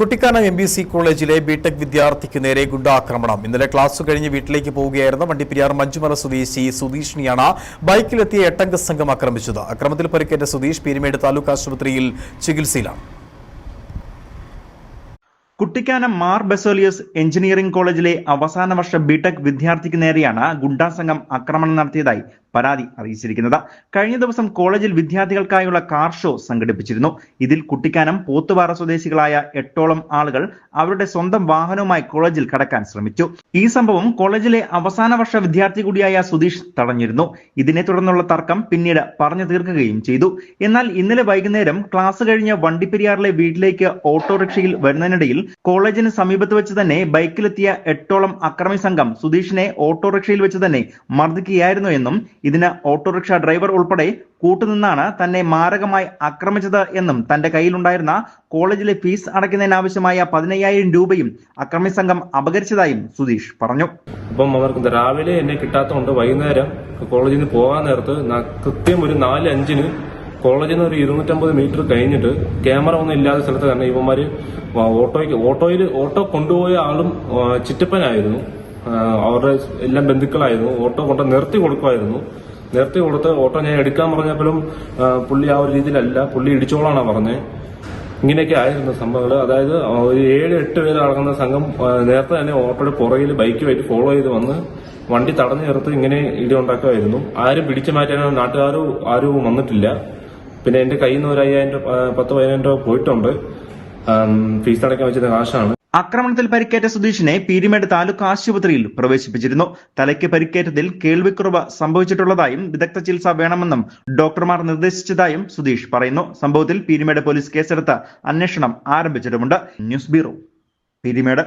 Kuttikkanam M B C കോളേജിലെ BTech വിദ്യാർത്ഥിക്ക് നേരെ ഗുണ്ടാക്രമണം. ഇന്നലെ ക്ലാസ് കഴിഞ്ഞ് വീട്ടിലേക്ക് പോവുകയായിരുന്ന വണ്ടിപ്പെരിയാർ മഞ്ചുമല സ്വദേശി സുധീഷിനെയാണ് ബൈക്കിലെത്തിയ എട്ടംഗ സംഘം ആക്രമിച്ചത്. അക്രമത്തിൽ പരിക്കേറ്റ സുധീഷ് പീരുമേട് താലൂക്ക് ആശുപത്രിയിൽ ചികിത്സയിലാണ്. കുട്ടിക്കാനം മാർ ബെസോലിയസ് എഞ്ചിനീയറിംഗ് കോളേജിലെ അവസാന വർഷ ബിടെക് വിദ്യാർത്ഥിക്ക് നേരെയാണ് ഗുണ്ടാസംഘം ആക്രമണം നടത്തിയതായി പരാതി അറിയിച്ചിരിക്കുന്നത്. കഴിഞ്ഞ ദിവസം കോളേജിൽ വിദ്യാർത്ഥികൾക്കായുള്ള കാർ ഷോ സംഘടിപ്പിച്ചിരുന്നു. ഇതിൽ കുട്ടിക്കാനം പോത്തുപാറ സ്വദേശികളായ എട്ടോളം ആളുകൾ അവരുടെ സ്വന്തം വാഹനവുമായി കോളേജിൽ കടക്കാൻ ശ്രമിച്ചു. ഈ സംഭവം കോളേജിലെ അവസാന വർഷ വിദ്യാർത്ഥി കൂടിയായ സുധീഷ് തടഞ്ഞിരുന്നു. ഇതിനെ തുടർന്നുള്ള തർക്കം പിന്നീട് പറഞ്ഞു തീർക്കുകയും ചെയ്തു. എന്നാൽ ഇന്നലെ വൈകുന്നേരം ക്ലാസ് കഴിഞ്ഞ വണ്ടിപ്പെരിയാറിലെ വീട്ടിലേക്ക് ഓട്ടോറിക്ഷയിൽ വരുന്നതിനിടയിൽ കോളേജിന് സമീപത്ത് വെച്ച് തന്നെ ബൈക്കിലെത്തിയ എട്ടോളം അക്രമി സംഘം സുധീഷിനെ ഓട്ടോറിക്ഷയിൽ വെച്ച് തന്നെ മർദ്ദിക്കുകയായിരുന്നു എന്നും ഇതിന് ഓട്ടോറിക്ഷ ഡ്രൈവർ ഉൾപ്പെടെ കൂട്ടുനിന്നാണ് തന്നെ മാരകമായി ആക്രമിച്ചത് എന്നും തന്റെ കയ്യിലുണ്ടായിരുന്ന കോളേജിലെ ഫീസ് അടയ്ക്കുന്നതിനാവശ്യമായ പതിനയ്യായിരം രൂപയും അക്രമി സംഘം അപകരിച്ചതായും സുധീഷ് പറഞ്ഞു. അപ്പം അവർക്ക് രാവിലെ എന്നെ കിട്ടാത്തതുകൊണ്ട് വൈകുന്നേരം കോളേജിൽ നിന്ന് പോകാൻ നേരത്ത് കൃത്യം ഒരു നാല് അഞ്ചിന് കോളേജിൽ നിന്ന് ഒരു ഇരുന്നൂറ്റമ്പത് മീറ്റർ കഴിഞ്ഞിട്ട് ക്യാമറ ഒന്നും ഇല്ലാത്ത സ്ഥലത്ത് തന്നെ ഇവന്മാര് ഓട്ടോയ്ക്ക് ഓട്ടോയിൽ ഓട്ടോ കൊണ്ടുപോയ ആളും ചിറ്റപ്പനായിരുന്നു. അവരുടെ എല്ലാം ബന്ധുക്കളായിരുന്നു. ഓട്ടോ കൊണ്ട് നിർത്തി കൊടുക്കുമായിരുന്നു. നിർത്തി കൊടുത്ത് ഓട്ടോ ഞാൻ എടുക്കാൻ പറഞ്ഞപ്പോഴും പുള്ളി ആ ഒരു രീതിയിലല്ല പുള്ളി ഇടിച്ചോളാണ് പറഞ്ഞത് ഇങ്ങനെയൊക്കെ ആയിരുന്നു സംഭവങ്ങൾ. അതായത് ഒരു ഏഴ് എട്ട് പേര് അടങ്ങുന്ന സംഘം നേരത്തെ തന്നെ ഓട്ടോയുടെ പുറകിൽ ബൈക്കുമായിട്ട് ഫോളോ ചെയ്ത് വന്ന് വണ്ടി തടഞ്ഞു നിർത്തി ഇങ്ങനെ ഇടി ഉണ്ടാക്കുമായിരുന്നു. ആരും പിടിച്ചു മാറ്റാനോ നാട്ടുകാരോ ആരും വന്നിട്ടില്ല. പിന്നെ എന്റെ കയ്യിൽ നിന്ന് ഒരു അയ്യായിരം രൂപ പത്ത് പതിനായിരം രൂപ പോയിട്ടുണ്ട്. ഫീസ് അടയ്ക്കാൻ വെച്ചിരുന്ന കാശാണ്. ആക്രമണത്തിൽ പരിക്കേറ്റ സുധീഷിനെ പീരിമേട് താലൂക്ക് ആശുപത്രിയിൽ പ്രവേശിപ്പിച്ചിരുന്നു. തലയ്ക്ക് പരിക്കേറ്റതിൽ കേൾവിക്കുറവ് സംഭവിച്ചിട്ടുള്ളതായും വിദഗ്ധ ചികിത്സ വേണമെന്നും ഡോക്ടർമാർ നിർദ്ദേശിച്ചതായും സുധീഷ് പറയുന്നു. സംഭവത്തിൽ പീരിമേട് പോലീസ് കേസെടുത്ത് അന്വേഷണം ആരംഭിച്ചിട്ടുമുണ്ട്. News bureau Peermade.